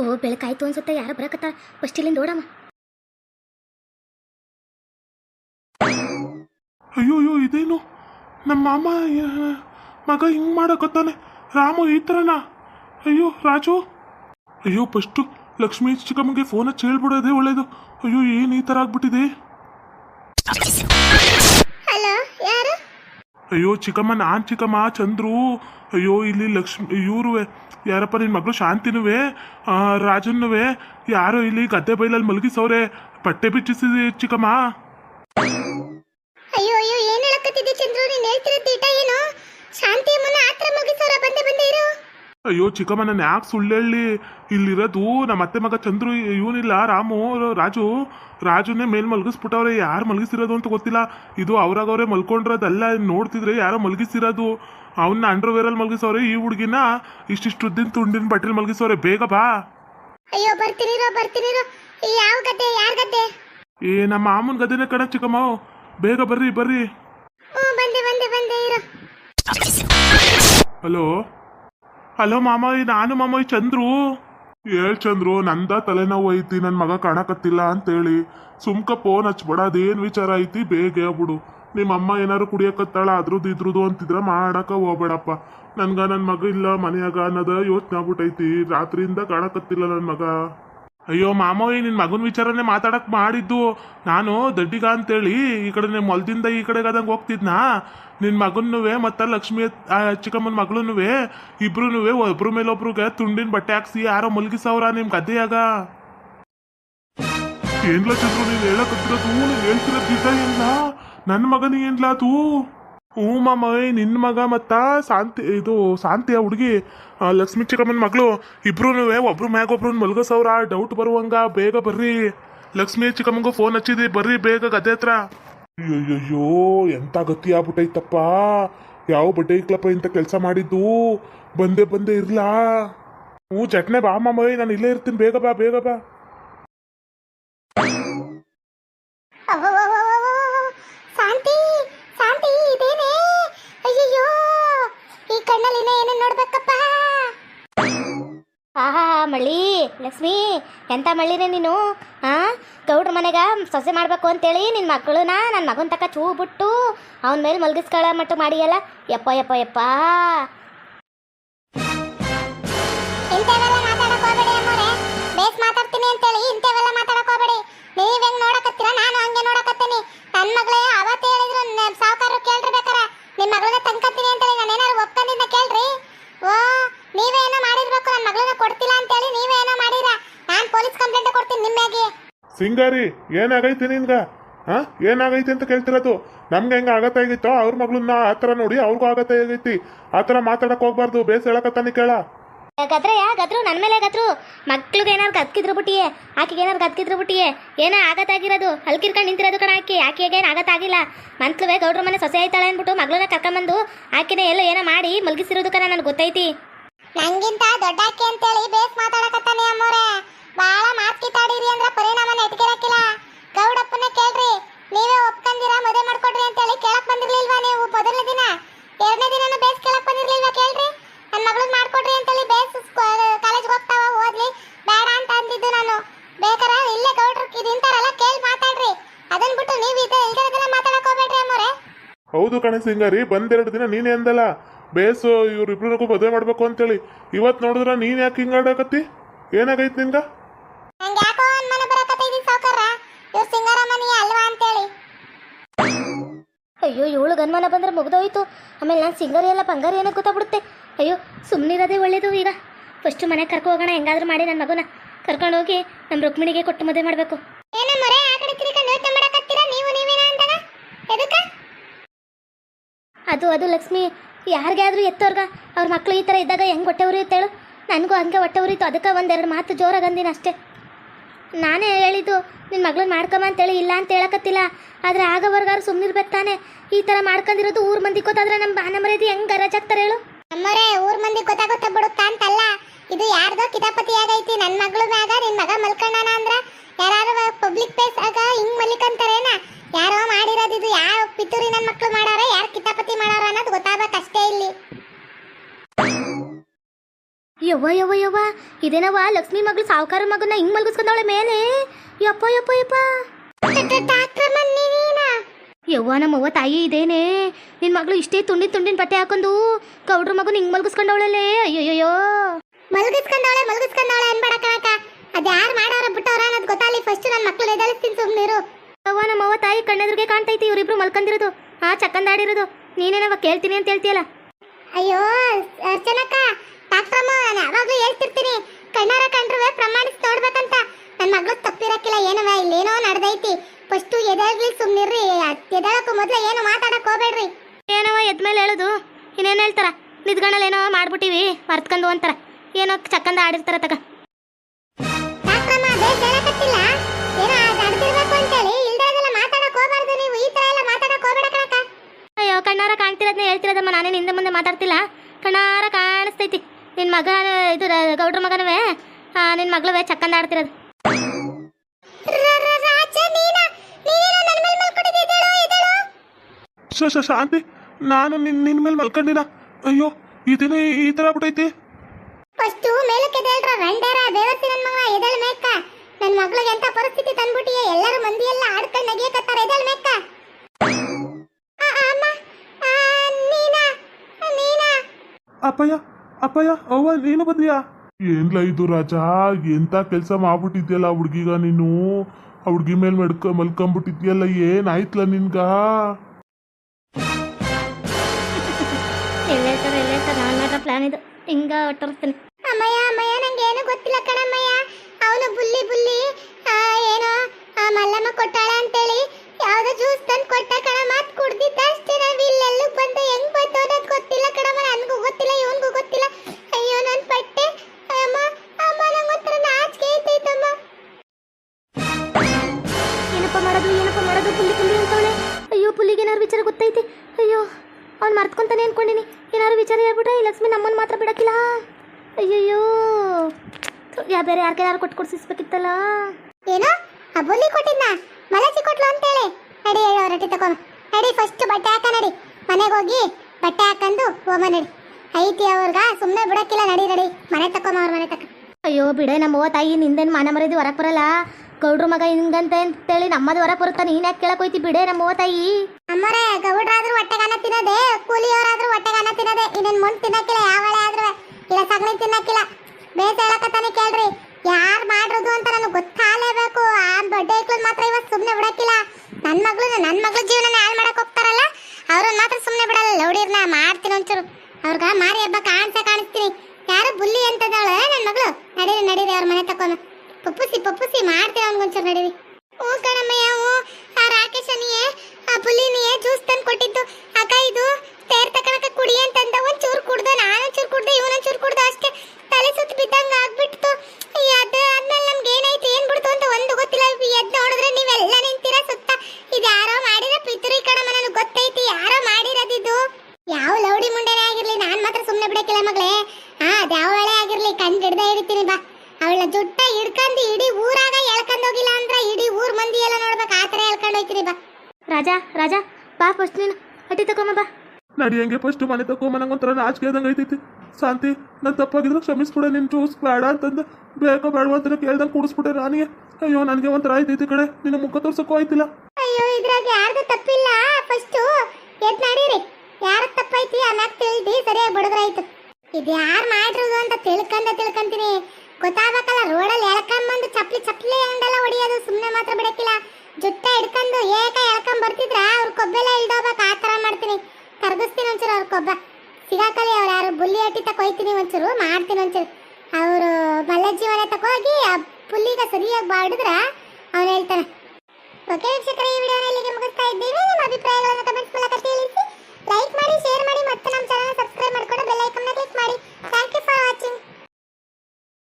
ಓ, ಬೆಳಕಾಯ್ತು ಅನ್ಸುತ್ತೆ, ಯಾರ ಬರಕತ್ತ? ಫಸ್ಟ್ ಇಲ್ಲಿಂದ ಓಡಮ್ಮ ಅಯ್ಯೋ ಅಯ್ಯೋ, ಇದೇನು? ನಮ್ಮ ಮಾಮ ಮಗ ಹಿಂಗ್ ಮಾಡಕತ್ತಾನೆ. ರಾಮು, ಈ ಥರನಾ ಅಯ್ಯೋ, ರಾಜು? ಅಯ್ಯೋ ಫಸ್ಟು ಲಕ್ಷ್ಮೀ ಚಿಕ್ಕಮ್ಮಗೆ ಫೋನ್ ಹಚ್ಚಿ ಹೇಳ್ಬಿಡೋದೇ ಒಳ್ಳೇದು. ಅಯ್ಯೋ, ಏನು ಈ ಥರ ಆಗ್ಬಿಟ್ಟಿದೆ? ಅಯ್ಯೋ ಚಿಕ್ಕಮ್ಮ ನಾನ್ ಚಿಕ್ಕಮ್ಮ, ಚಂದ್ರು. ಅಯ್ಯೋ, ಇಲ್ಲಿ ಲಕ್ಷ್ಮಿ, ಇವ್ರುವೆ. ಯಾರಪ್ಪ, ನಿನ್ ಮಗಳು ಶಾಂತಿನುವೆ? ರಾಜನ್ನುವೆ? ಯಾರೋ ಇಲ್ಲಿ ಗದ್ದೆ ಬೈಲಲ್ಲಿ ಮಲಗಿಸೋರೆ ಪಟ್ಟೆ ಬಿಚ್ಚಿಸಿದೆ ಚಿಕ್ಕಮ್ಮ ಅಯ್ಯೋ ಅಯ್ಯೋ ಏನ್ ಹೇಳಕತ್ತಿದ್ದೆ ಚಂದ್ರು ನೀನ್ ಹೇಳ್ತಿರೋದ್ ದಿಟ ಏನು ಶಾಂತಿ ಮುನ್ನ ಆತ್ರ ಮುಗಿಸೋರ ಬಂದೆ ಬಂದೆ ಇರು ಅಯ್ಯೋ ಚಿಕ್ಕಮ್ಮ ನಾನು ಯಾಕೆ ಸುಳ್ಳು ಹೇಳಿ ಇಲ್ಲಿರೋದು ನಮ್ಮ ಅತ್ತೆ ಮಗ ಚಂದ್ರು ಇವನಿಲ್ಲ ರಾಮು ರಾಜು. ರಾಜುನೇ ಮೇಲ್ ಮಲಗಿಸ್ಬಿಟ್ಟವ್ರೆ ಯಾರು ಮಲಗಿಸಿರೋದು ಅಂತ ಗೊತ್ತಿಲ್ಲ. ಇದು ಅವ್ರಾಗವ್ರೆ ಮಲ್ಕೊಂಡಿರೋದಲ್ಲ ನೋಡ್ತಿದ್ರೆ ಯಾರೋ ಮಲಗಿಸಿರೋದು. ಅವನ್ನ ಅಂಡರ್ವೇರಲ್ಲಿ ಮಲಗಿಸೋರೆ ಈ ಹುಡುಗಿನ. ಇಷ್ಟಿಷ್ಟು ಉದ್ದಿನ ತುಂಡಿನ ಬಟ್ಟೆಲಿ ಮಲಗಿಸೋರೆ ಬೇಗ ಬಾ. ಅಯ್ಯೋ ಬರ್ತೀನಿರೋ ಬರ್ತೀನಿರೋ. ಯಾವ ಗದ್ದೆ ಯಾರ ಗದ್ದೆ? ಏ ನಮ್ಮ ಮಾಮನ ಗದ್ದೆನೇ ಕಣ ಚಿಕ್ಕಮ್ಮ. ಬೇಗ ಬರ್ರಿ ಬರ್ರಿ. ಹ್ಞೂ ಬಂದೆ ಬಂದೆ ಬಂದೆ ಇರು. ಹಲೋ? ಹಲೋ ಮಾಮಾಯಿ, ನಾನು ಮಾಮಾಯಿ ಚಂದ್ರು. ಹೇಳ್ ಚಂದ್ರು, ನಂದ ತಲೆನೋವು ಐತಿ ನನ್ನ ಮಗ ಕಾಣಕತ್ತಿಲ್ಲ ಅಂತೇಳಿ. ಸುಮ್ಕ ಫೋನ್ ಹಚ್ಬೇಡ, ಅದೇನ್ ವಿಚಾರ ಐತಿ, ಬೇಗ ಹೇಳ್ಬಿಡು. ನಿಮ್ಮ ಅಮ್ಮ ಏನಾರು ಕುಡಿಯಕತ್ತಾಳ, ಅದ್ರದ್ದು ಇದ್ರದ್ದು ಅಂತಿದ್ರ ಮಾಡಕ ಹೋಗ್ಬೇಡಪ್ಪ. ನನ್ಗ ನನ್ನ ಮಗ ಇಲ್ಲ ಮನೆಯಾಗ ಅನ್ನೋದ ಯೋಚನೆ ಆಗ್ಬಿಟ್ಟೈತಿ ರಾತ್ರಿಯಿಂದ ಕಾಣಕತ್ತಿಲ್ಲ ನನ್ನ ಮಗ. ಅಯ್ಯೋ ಮಾಮೋಯ್ ನಿನ್ನ ಮಗನ ವಿಚಾರನೇ ಮಾತಾಡಕ್ ಮಾಡಿದ್ದು. ನಾನು ದಡ್ಡಿಗ ಅಂತೇಳಿ ಈ ಕಡೆ ಮೊಲದಿಂದ ಈ ಕಡೆಗಾದಂಗೆ ಹೋಗ್ತಿದ್ನಾ? ನಿನ್ನ ಮಗನ್ನುವೆ ಮತ್ತು ಲಕ್ಷ್ಮಿ ಚಿಕ್ಕಮ್ಮನ ಮಗಳನ್ನುವೆ, ಇಬ್ರುನುವೆ ಒಬ್ರ ಮೇಲೊಬ್ರಿಗೆ ತುಂಡಿನ ಬಟ್ಟೆ ಹಾಕ್ಸಿ ಯಾರೋ ಮಲಗಿಸವ್ರ ನಿಮ್ಮ ಗದ್ದೆಯಾಗ? ಏನ್ಲ ಚಂದ್ರು ನೀನು ಹೇಳಕ್ಕಿರೋದು ನೀನು ಹೇಳ್ತಿರೋದು ನಿಜ ಇಲ್ಲ ನನ್ನ ಮಗನಿಗೆ ಏನ್ಲಾ ಅದು? ಹ್ಞೂ ಮಾಮಯ್ಯ ನಿನ್ನ ಮಗ ಮತ್ತ ಶಾಂತಿ, ಇದು ಶಾಂತಿಯ ಹುಡುಗಿ ಲಕ್ಷ್ಮೀ ಚಿಕ್ಕಮ್ಮನ ಮಗಳು ಇಬ್ರು ಒಬ್ರು ಮ್ಯಾಗ ಒಬ್ರು ಮಲ್ಗಸವ್ರ ಡೌಟ್ ಬರುವಂಗ ಬೇಗ ಬರ್ರಿ. ಲಕ್ಷ್ಮಿ ಚಿಕ್ಕಮ್ಮಗೂ ಫೋನ್ ಹಚ್ಚಿದಿ, ಬರ್ರಿ ಬೇಗ ಗದ್ದೆ ಹತ್ರ ಅಯ್ಯಯ್ಯೋ ಎಂತ ಗತಿ ಆಗ್ಬಿಟ್ಟೈತಪ್ಪ ಯಾವ ಬಡ್ಡೆ ಇಕ್ಲಪ್ಪ ಇಂಥ ಕೆಲಸ ಮಾಡಿದ್ದು? ಬಂದೆ ಬಂದೆ ಇರ್ಲಾ. ಹ್ಞೂ, ಚಟ್ನೆ ಬಾ ಮಾಮಯ್ಯ ನಾನು ಇಲ್ಲೇ ಇರ್ತೀನಿ, ಬೇಗ ಬಾ ಬೇಗ ಬಾ. ಆಹಾ ಮಳಿ ಲಕ್ಷ್ಮಿ, ಎಂತ ಮಳ್ಳಿನೇ ನೀನು? ಆ ಗೌಡ್ರ ಮನೆಗ ಸೊಸೆ ಮಾಡ್ಬೇಕು ಅಂತೇಳಿ ನಿನ್ನ ಮಕ್ಕಳನ್ನ ನನ್ನ ಮಗನ ತಕ್ಕ ಚೂ ಬಿಟ್ಟು ಅವನ ಮೇಲೆ ಮಲಗಿಸ್ಕೊಳ್ಳೋ ಮಟ್ಟು ಮಾಡಿಯಲ್ಲ? ಯಪ್ಪ ಯಪ್ಪ ಯಪ್ಪ. ಮಾತಾಡ್ತೀನಿ ಅಂತೇಳಿ ಇಂಥವೆಲ್ಲ ಮಾತಾಡಕ್ ಹೋಗಬೇಡಿ. ನೀವ್ ಹೆಂಗ್ ನೋಡಕತ್ತೀರ? ನಾನು ಹಂಗೆ ನೋಡಕತ್ತೀನಿ. ನನ್ನ ಮಗಳೇ ಅವತ್ತೇ ಹೇಳಿದ್ರು ನ- ಸಾವ್ಕಾರರು ಕೇಳ್ರಿ ಬೇಕಾರ ನಿಮ್ ಮಗಳನ್ನ ತಂಕತ್ತೀನಿ ಅಂತೇಳಿ ನಾನು ಏನಾರು ಒಪ್ಕೊಂಡಿದ್ದ ಕೇಳ್ರಿ ಓ ನೀವೇ ಏನೋ ಮಾಡಿರ್ಬೇಕು ನನ್ನ ಮಗಳನ್ನ ಕೊಡ್ತಿಲ್ಲ ಅಂತೇಳಿ ನೀವೇ ಏನೋ ಮಾಡಿರ ನಾನ್ ಪೊಲೀಸ್ ಕಂಪ್ಲೇಂಟ್ ಕೊಡ್ತೀನಿ ನಿಮ್ಮಾಗಿ ಸಿಂಗಾರಿ ಏನಾಗೈತಿ ನಿನ್ಗ? ಹಾ? ಏನಾಗೈತಿ ಅಂತ ಕೇಳ್ತಿರೋದು? ನಮ್ಗೆ ಹೆಂಗ ಆಗತ್ತಾಗಿತ್ತೋ ಅವ್ರ ಮಗಳನ್ನ ಆ ಥರ ನೋಡಿ ಅವ್ರಿಗೂ ಆಗತ್ತಾಗೈತಿ ಆ ಥರ ಮಾತಾಡಕ್ ಹೋಗ್ಬಾರ್ದು ಬೇಸ್ ಹೇಳಕತ್ತಾನೆ ಕೇಳ. ಗದ್ರೆ ಯಾ ಗದ್ರು? ನನ್ನ ಮೇಲೆ ಗದ್ರು? ಮಕ್ಳಿಗೆ ಏನಾರು ಕತ್ಕಿದ್ರು ಬಿಟ್ಟಿಯೇ? ಆಕೆಗೆ ಏನಾರು ಕತ್ಕಿದ್ರು ಬಿಟ್ಟಿಯೇ? ಏನೋ ಆಗತ್ತಾಗಿರೋದು. ಹಲ್ಕಿರ್ಕೊಂಡು ನಿಂತಿರೋದು ಕಣ ಆಕಿ. ಆಕೆಗೆ ಏನು ಆಗತ್ತಾಗಿಲ್ಲ. ಮಂತ್ಲುವೆ ಗೌಡ್ರ ಮನೆ ಸೊಸೆ ಆಯ್ತಾಳೆ ಅಂದ್ಬಿಟ್ಟು ಮಗಳನ್ನ ಕರ್ಕೊಂಬಂದು ಆಕೆನೇ ಎಲ್ಲೋ ಏನೋ ಮಾಡಿ ಮಲಗಿಸಿರೋದು ಕಣ ನನಗೆ ಗೊತ್ತೈತಿ. ನಂಗಿಂತ ದೊಡ್ಡ ಆಕೆ ಅಂತೇಳಿ ಬೇಸ್ ಮಾತಾಡಕತ್ತಾನೆ ಅಮ್ಮೋರೆ ಬಾಳ ಮಾತ್ ಕಿತ್ತಾಡಿರಿ ಅಂದ್ರ ಪರಿಣಾಮನ ಎಟ್ಕಿರಕ್ಕಿಲ್ಲ ಗೌಡಪ್ಪನ ಕೇಳ್ರಿ ನೀವೇ ಒಪ್ಕಂದಿರ ಮದುವೆ ಮಾಡ್ಕೊಡ್ರಿ ಅಂತೇಳಿ ಕೇಳಕ್ ಬಂದಿರ್ಲಿಲ್ವಾ ನೀವು ಮೊದಲನೇ ದಿನ ಎರಡನೇ ದಿನನೂ ಬೇಸ್ ಕೇಳಕ್ ಬಂದಿರ್ಲಿಲ್ವಾ ಕೇಳ್ರಿ ನನ್ನ ಮಗಳನ್ನ ಮಾಡ್ಕೊಡ್ರಿ ಅಂತೇಳಿ ಬೇಸ್ ಕಾಲೇಜ್ಗೆ ಹೋಗ್ತಾವ ಓದ್ಲಿ ಬೇಡ ಅಂತ ಅಂದಿದ್ದು ನಾನು ಬೇಕಾರ ಇಲ್ಲೇ ಗೌಡ್ರು ಇದು ಇಂತಾರಲ್ಲ ಕೇಳಿ ಮಾತಾಡ್ರಿ ಅದನ್ ಬಿಟ್ಟು ನೀವು ಇದು ಇಲ್ದಿರೋದನ್ನ ಮಾತಾಡಕ್ ಹೋಗ್ಬೇಡ್ರಿ ಅಮ್ಮೋರೆ ಹೌದು ಕಣೆ ಸಿಂಗಾರಿ ಬಂದೆರಡು ದಿನ ನೀನೇ ಅಂದಲ್ಲ. ಬೇಸು ಇವ್ರಿಬ್ರಿಗೂ ಮದುವೆ ಮಾಡ್ಬೇಕು ಅಂತೇಳಿ. ಇವತ್ತು ನೋಡಿದ್ರ ನೀನ್ ಯಾಕೆ ಹಿಂಗಾಡಕತ್ತಿ ಏನಾಗೈತ್ ನಿನ್ಗ ನಂಗೆ ಅಯ್ಯೋ ಇವಳು ಗನ್ಮಾನ ಬಂದ್ರೆ ಮುಗ್ದೋಯ್ತು. ಆಮೇಲೆ ನಾನು ಸಿಂಗರ್ ಎಲ್ಲ ಬಂಗಾರ ಏನೋ ಗೊತ್ತಾಗ್ಬಿಡುತ್ತೆ. ಅಯ್ಯೋ ಸುಮ್ಮನಿರೋದೇ ಒಳ್ಳೇದು ಈಗ. ಫಸ್ಟ್ ಮನೆ ಕರ್ಕೊ ಹೋಗೋಣ ಹೆಂಗಾದ್ರೂ ಮಾಡಿ ನನ್ನ ಮಗುನ. ಕರ್ಕೊಂಡು ಹೋಗಿ ನಮ್ಮ ರುಕ್ಮಿಣಿಗೆ ಕೊಟ್ಟು ಮದುವೆ ಮಾಡಬೇಕು. ಏನೇ ಮರೆ ಆ ಕಡೆ ತಿರ್ಕೊಂಡು ಯೋಚನೆ ಮಾಡಕತ್ತೀರಾ ನೀವು ನೀವೇನ ಅಂದಾಗ ಎದಕ್ಕ ಅದು ಅದು ಲಕ್ಷ್ಮಿ, ಯಾರಿಗೆ ಆದರೂ ಎತ್ತೋರ್ಗ, ಅವ್ರ ಮಕ್ಕಳು ಈ ಥರ ಇದ್ದಾಗ ಹೆಂಗೆ ಹೊಟ್ಟೆ ಉರಿಯುತ್ತೇಳು ನನಗೂ ಹಂಗೆ ಹೊಟ್ಟೆ ಉರಿತು, ಅದಕ್ಕೆ ಒಂದೆರಡು ಮಾತು ಜೋರಾಗಿ ಅಂದಿನ ಅಷ್ಟೇ. ನಾನೇ ಹೇಳಿದ್ದು ನಿನ್ನ ಮಗಳನ್ನ ಮಾಡ್ಕೊಂಬ ಅಂತೇಳಿ, ಇಲ್ಲ ಅಂತ ಹೇಳಕತ್ತಿಲ್ಲ. ಆದರೆ ಆಗವರ್ಗಾರು ಸುಮ್ಮನಿರ್ಬೇಕು ತಾನೆ. ಈ ಥರ ಮಾಡ್ಕೊಂಡಿರೋದು ಊರ್ ಮಂದಿ ಗೊತ್ತಾದ್ರೆ ನಮ್ಮ ಬಾನ ಮರ್ಯಾದೆ ಹೆಂಗೆ ಗರಜಾಗ್ತಾರೆ ಹೇಳು? ಅಮ್ಮರೇ, ಊರ್ ಮಂದಿ ಗೊತ್ತಾಗುತ್ತೆ ಬಿಡುತ್ತಾ ಅಂತಲ್ಲ? ಇದು ಯಾರ್ದೋ ಕಿತಾಪತಿ ಆಗೈತಿ ನನ್ನ ಮಗಳು ಮ್ಯಾಗ ನಿನ್ನ ಮಗ ಮಲ್ಕೊಂಡಾನ ಅಂದ್ರ? ಯಾರು ಪಬ್ಲಿಕ್ ಪ್ಲೇಸ್ ಆಗ ಹಿಂಗ್ ಮಲಿಕಂತಾರೇನ ಯಾರೋ ಮಾಡಿರೋದು ಇದು ಯಾವ ಪಿತೂರಿ ನನ್ನ ಮಕ್ಳು ಮಾಡಾರ ಯಾರು ಕಿತಾಪತಿ ಮಾಡಾರ ಅನ್ನೋದು ಗೊತ್ತಾಗಬೇಕಷ್ಟೇ ಇಲ್ಲಿ ಯವ್ವ ಇದೇನವ್ವ? ಲಕ್ಷ್ಮಿ ಮಗಳು ಸಾವುಕಾರ ಮಗನ ಹಿಂಗ್ ಮಲ್ಗಿಸ್ಕೊಂಡವಳೆ ಮೇಲೆ? ಯಪ್ಪ ಯಪ್ಪ ಯಪ್ಪ. ಯವ್ವ ನಮ್ಮವ್ವ ತಾಯಿ ಇದೇನೆ. ನಿನ್ ಮಗಳು ಇಷ್ಟೇ ತುಂಡಿ ತುಂಡಿನ ಬಟ್ಟೆ ಹಾಕೊಂಡು ಕೌಡ್ರ ಮಗನ ಹಿಂಗ್ ಮಲ್ಗಿಸ್ಕೊಂಡವಳಲ್ಲೇ? ಅಯ್ಯೋಯ್ಯೋ ಮಲಗಿಸ್ಕೊಂಡವಳೆ ಮಲಗಿಸ್ಕೊಂಡವಳೆ ಅನ್ಬೇಡ ಕಣಕ ಅದ್ ಯಾರು ಮಾಡೋರ ಬಿಟ್ಟವ್ರ ಅನ್ನೋದು ಗೊತ್ತಾಗ್ಲಿ. ಫಸ್ಟ್ ನನ್ನ ಮಕ್ಕಳು ಎದಳಿಸ್ತೀನಿ ಸುಮ್ಮನಿರು ಅವ್ವ ನಮ್ಮವ್ವ ತಾಯಿ ಕಣ್ಣೆದುರಿಗೆ ಕಾಣ್ತೈತಿ. ಇವರಿಬ್ರು ಮಲ್ಕೊಂಡಿರೋದು ಆ ಚಕ್ಕಂದಾಡಿರೋದು. ನೀನೇನವ ಕೇಳ್ತೀನಿ ಅಂತ ಹೇಳ್ತೀಯಲ್ಲ? ಅಯ್ಯೋ ಅರ್ಚನಕ್ಕ ಡಾಕ್ಟ್ರಮ್ಮ ನಾನು ಯಾವಾಗ್ಲೂ ಹೇಳ್ತಿರ್ತೀನಿ. ಕಣ್ಣಾರ ಕಂಡ್ರುವೆ ಪ್ರಮಾಣಿಸಿ ನೋಡ್ಬೇಕಂತ. ನನ್ನ ಮಗಳು ತಪ್ಪಿರಕ್ಕಿಲ್ಲ ಏನವ ಇಲ್ಲೇನೋ ನಡೆದೈತಿ. ಫಸ್ಟು ಎದಳ್ಲಿ ಸುಮ್ಮನಿರ್ರಿ ಎದಳಕ್ಕೂ ಮೊದಲು ಏನು ಮಾತಾಡಕ್ ಹೋಗ್ಬೇಡ್ರಿ. ಏನವ ಎದ್ಮೇಲೆ ಹೇಳೋದು? ಇನ್ನೇನು ಹೇಳ್ತಾರ? ನಿದ್ಗಣಲ್ ಏನೋ ಮಾಡ್ಬಿಟ್ಟಿವಿ ಮರ್ತ್ಕೊಂಡು ಅಂತಾರ. ಏನೋ ಚಕ್ಕಂದ ಆಡಿರ್ತಾರ ತಗ. ಅಯ್ಯೋ ಕಣ್ಣಾರ ಕಾಣ್ತಿರೋದನ್ನ ಹೇಳ್ತಿರೋದಮ್ಮ ನಾನೇನು ಹಿಂದೆ ಮುಂದೆ ಮಾತಾಡ್ತಿಲ್ಲ. ಕಣ್ಣಾರ ಕಾಣಿಸ್ತೈತಿ. ನಿನ್ನ ಮಗ ಇದು ಗೌಡ್ರ ಮಗನವೇ? ನಿನ್ ಮಗಳವೇ ಚಕ್ಕಂದ ಆಡ್ತಿರೋದು. ನೀನೇನೋ ನನ್ನ ಶ ಶ ಶಾಂತಿ ನಾನು ನಿನ್ನ ನಿನ್ನ ಮೇಲೆ ಮಲ್ಕೊಂಡಿನ ಅಯ್ಯೋ ಇದೇನೇ ಈ ಥರ ಬಿಟ್ಟೈತಿ ಫಸ್ಟು ಮೇಲಕ್ಕೆ ಎದ್ದೇಳ್ರ ರಂಡೇರ ಬೇವರ್ಸಿ ನನ್ನ ಮಗ ಎದ್ದೇಳು ಮೇಕ್ಕ ನನ್ನ ಮಗಳಿಗೆ ಎಂತ ಪರಿಸ್ಥಿತಿ ತಂದ್ಬಿಟ್ಟಿಯೇ ಎಲ್ಲರೂ ಮಂದಿ ಎಲ್ಲ ಆಡ್ಕೊಂಡು ನಗಿಯಕತ್ತಾರ ಎದ್ದೇಳು ಮೇಕ್ಕ ಆ, ಆ, ಅಮ್ಮ ಆ, ನೀನಾ ನೀನಾ. ಅಪ್ಪಯ್ಯ ಅಪ್ಪಯ್ಯ ಅವ್ವ ಏನು ಬಂದಿಯಾ? ಏನ್ಲ ಇದು ರಾಜ ಎಂತ ಕೆಲಸ ಮಾಡ್ಬಿಟ್ಟಿದ್ಯಲ್ಲ ಹುಡ್ಗಿಗ ನೀನು? ಆ ಹುಡ್ಗಿ ಮೇಲೆ ಮಡ್ಕ ಮಲ್ಕೊಂಬಿಟ್ಟಿದ್ಯಲ್ಲ ಏನಾಯ್ತಲ್ಲ ನಿನ್ಗ? ಎಲ್ಲ ಹೇಳ್ತಾರೆ ಎಲ್ಲ ಹೇಳ್ತಾರೆ ಪ್ಲಾನ್ ಇದು. ಹಿಂಗ ಒಟ್ಟರ್ತೀನಿ ಅಮ್ಮಯ್ಯ ಅಮ್ಮಯ್ಯ ನಂಗೆ ಏನು ಗೊತ್ತಿಲ್ಲ ಕಣಮ್ಮಯ್ಯ. ಅವನು ಬುಲ್ಲಿ ಬುಲ್ಲಿ ಪುಲ್ಲಿ ಪುಲ್ಲಿ ಅಂತವಳೆ ಅಯ್ಯೋ ಪುಲ್ಲಿಗೆ ಏನಾರು ವಿಚಾರ ಗೊತ್ತೈತಿ? ಅಯ್ಯೋ ಅವ್ನು ಮರ್ತ್ಕೊಂತಾನೆ ಅನ್ಕೊಂಡಿನಿ. ಏನಾರು ವಿಚಾರ ಹೇಳ್ಬಿಟ್ರೆ ಈ ಲಕ್ಷ್ಮಿ ನಮ್ಮನ್ನು ಮಾತ್ರ ಬಿಡಕ್ಕಿಲ್ಲ. ಅಯ್ಯಯ್ಯೋ. ಯಾ ಬೇರೆ ಯಾರು ಕೊಟ್ಟು ಕೊಡ್ಸಿಸ್ಬೇಕಿತ್ತಲ್ಲ. ಏನೋ? ಆ ಬುಲ್ಲಿ ಕೊಟ್ಟಿದ್ನ? ಮಲಸಿ ಕೊಟ್ಲು ಅಂತೇಳಿ. ನಡಿ ಹೇಳೋ ರೊಟ್ಟಿ ತಗೊಂಡು ನಡಿ ಫಸ್ಟ್ ಬಟ್ಟೆ ಹಾಕ ನಡಿ. ಮನೆಗೆ ಹೋಗಿ ಬಟ್ಟೆ ಹಾಕೊಂಡು ಹೋಮ ನಡಿ. ಐತಿ ಅವ್ರಗ ಸುಮ್ಮನೆ ಬಿಡಕ್ಕಿಲ್ಲ. ನಡಿ ನಡಿ. ಮನೆ ತಕೊಂಬ ಅವ್ರ ಮನೆ ತಕ. ಅಯ್ಯೋ ಬಿಡೆ ನಮ್ಮವ್ವ ತಾಯಿ ನಿಂದೇನು ಮಾನ ಮರದಿ ಹೊರಗೆ ಬರಲ್ಲ. ಗೌಡ್ರ ಮಗ ಹಿಂಗಂತ ಅಂತೇಳಿ ನಮ್ಮದು ಹೊರ ಬರುತ್ತಾ ನೀನ್ ಯಾಕೆ ಕೇಳಕ್ ಹೋಯ್ತಿ ಬಿಡೆ ನಮ್ಮ ತಾಯಿ ಅಮ್ಮರೇ, ಗೌಡ್ರಾದ್ರೂ ಹೊಟ್ಟೆಗಾನ ತಿನ್ನೋದೆ ಕೂಲಿಯವರಾದ್ರೂ ಹೊಟ್ಟೆಗಾನ ತಿನ್ನೋದೆ, ಇನ್ನೇನ್ ಮುಂದ್ ತಿನ್ನಕ್ಕಿಲ್ಲ ಯಾವಳೆ ಆದ್ರೂ, ಇಲ್ಲ ಸಗಣಿ ತಿನ್ನಕ್ಕಿಲ್ಲ. ಬೇಸ ಹೇಳಕತ್ತಾನೆ ಕೇಳ್ರಿ. ಯಾರ್ ಮಾಡ್ರದು ಅಂತ ನನಗೆ ಗೊತ್ತಾಗಲೇಬೇಕು. ಆ ದೊಡ್ಡ ಐಕ್ಳನ್ ಮಾತ್ರ ಇವತ್ತು ಸುಮ್ಮನೆ ಬಿಡಕಿಲ್ಲ ನನ್ನ ಮಗಳು ನನ್ನ ಮಗಳ ಜೀವನ ಹಾಳು ಮಾಡಕ್ ಹೋಗ್ತಾರಲ್ಲ, ಅವ್ರನ್ನ ಮಾತ್ರ ಸುಮ್ಮನೆ ಬಿಡಲ್ಲ. ಲೌಡಿರ್ನ ಮಾಡ್ತೀನಿ ಒಂಚೂರು. ಅವ್ರಗ ಮಾರಿ ಹಬ್ಬ ಕಾಣಿಸ ಕಾಣಿಸ್ತೀನಿ. ಯಾರು ಬುಲ್ಲಿ ಅಂತದಾಳೆ ನನ್ನ ಮಗಳು? ನಡೀರಿ ನಡೀರಿ, ಅವ್ರ ಮನೆ ತಕೊಂಡ ಪಪ್ಪುಸಿ ಪಪ್ಪುಸಿ ಮಾಡ್ತೀನಿ ಅವ್ನಿಗೊಂಚೂರು ನಡೀವಿ ಓ ಕಣಮ್ಮಯ್ಯ ಓ ಆ ರಾಕೇಶನಿಯೇ ಆ ಪುಲಿನಿಯೇ ರಾಜ ರಾಜಾ ಬಾ ಫಸ್ಟ್ ನೀನು. ಅಟ್ಟಿ ತಗೊಂಬ ಬಾ. ಹೆಂಗೆ ಫಸ್ಟ್ ಮನೆ ತಗೊಂಬ ನಂಗೊಂಥರ ನಾಚಿಕೆ ಆದಂಗೆ ಐತೈತಿ. ಶಾಂತಿ ನಾನು ತಪ್ಪಾಗಿದ್ರೆ ಕ್ಷಮಿಸ್ಬಿಡೆ ನಿನ್ ಜ್ಯೂಸ್ ಬೇಡ ಅಂತಂದು ಬೇಕೋ ಬೇಡವ ಅಂತ ಕೇಳ್ದಂಗೆ ಕುಡಿಸ್ಬಿಟ್ಟೆ ನನಗೆ ಅಯ್ಯೋ ನನಗೆ ಒಂಥರ ಆಯ್ತೈತಿ ಕಡೆ ನಿನ್ನ ಮುಖ ತೋರ್ಸಕ್ಕೂ ಆಯ್ತಿಲ್ಲ. ಅಯ್ಯೋ ಇದ್ರಾಗ ಯಾರ್ದು ತಪ್ಪಿಲ್ಲ. ಫಸ್ಟ್ ಎದ್ ನಡೀರಿ. ಯಾರ ತಪ್ಪೈತಿ ಅನ್ನಕ್ ತಿಳಿದಿ ಸರಿಯಾಗಿ ಬಡದ್ರಾಯ್ತು. ಇದು ಯಾರು ಮಾಡಿರೋದು ಅಂತ ತಿಳ್ಕಂದ ತಿಳ್ಕಂತೀನಿ. ಗೊತ್ತಾಗಬೇಕಲ್ಲ ರೋಡಲ್ಲಿ ಎಳ್ಕೊಂಬಂದು ಚಪ್ಲಿ ಚಪ್ಲಿ ಹೆಂಡಲ್ಲ ಹೊಡಿಯೋದು ಸುಮ್ಮನೆ ಮಾತ್ರ ಬಿಡಕ್ಕಿಲ್ಲ. ಜುಟ್ಟ ಹಿಡ್ಕೊಂಡು ಏಕ ಎಳ್ಕೊಂಡ್ ಬರ್ತಿದ್ರ ಅವ್ರ ಕೊಬ್ಬೆಲ್ಲ ಇಳ್ದೋಗ್ಬೇಕು, ಆ ಥರ ಮಾಡ್ತೀನಿ. ಕರ್ಗಿಸ್ತೀನಿ ಒಂಚೂರು ಅವ್ರ ಕೊಬ್ಬ. ಸಿಗಾಕಲಿ ಅವ್ರು ಯಾರು ಬುಲ್ಲಿ ಹಟ್ಟಿ ತಕೊಯ್ತೀನಿ ಒಂಚೂರು, ಮಾಡ್ತೀನಿ ಒಂಚೂರು. ಅವರು ಮಲ್ಲ ಜೀವನ ತಕೋಗಿ ಆ ಪುಲ್ಲಿಗ ಸರಿಯಾಗಿ ಬಾಡಿದ್ರ ಅವನು ಹೇಳ್ತಾನೆ. ಓಕೆ ವೀಕ್ಷಕರ, ಈ ವಿಡಿಯೋನ ಇಲ್ಲಿಗೆ ಮುಗಿಸ್ತಾ ಇದ್ದೀನಿ. ನಿಮ್ಮ ಅಭಿಪ್ರಾಯಗಳನ್ನು ಕಮೆಂಟ್ಸ್ ಮೂಲಕ ತಿಳಿಸಿ. ಲೈಕ್ ಮಾಡಿ ಶೇರ್ ಮಾಡಿ ಮತ್ತೆ ನಮ್ಮ ಚಾನಲ್ ಸಬ್ಸ್ಕ್ರೈಬ್ ಮಾಡ್ಕೊಂಡು ಬೆಲ್ ಐಕಾನ್ ಕ್ಲಿಕ್ ಮಾಡಿ. Thank you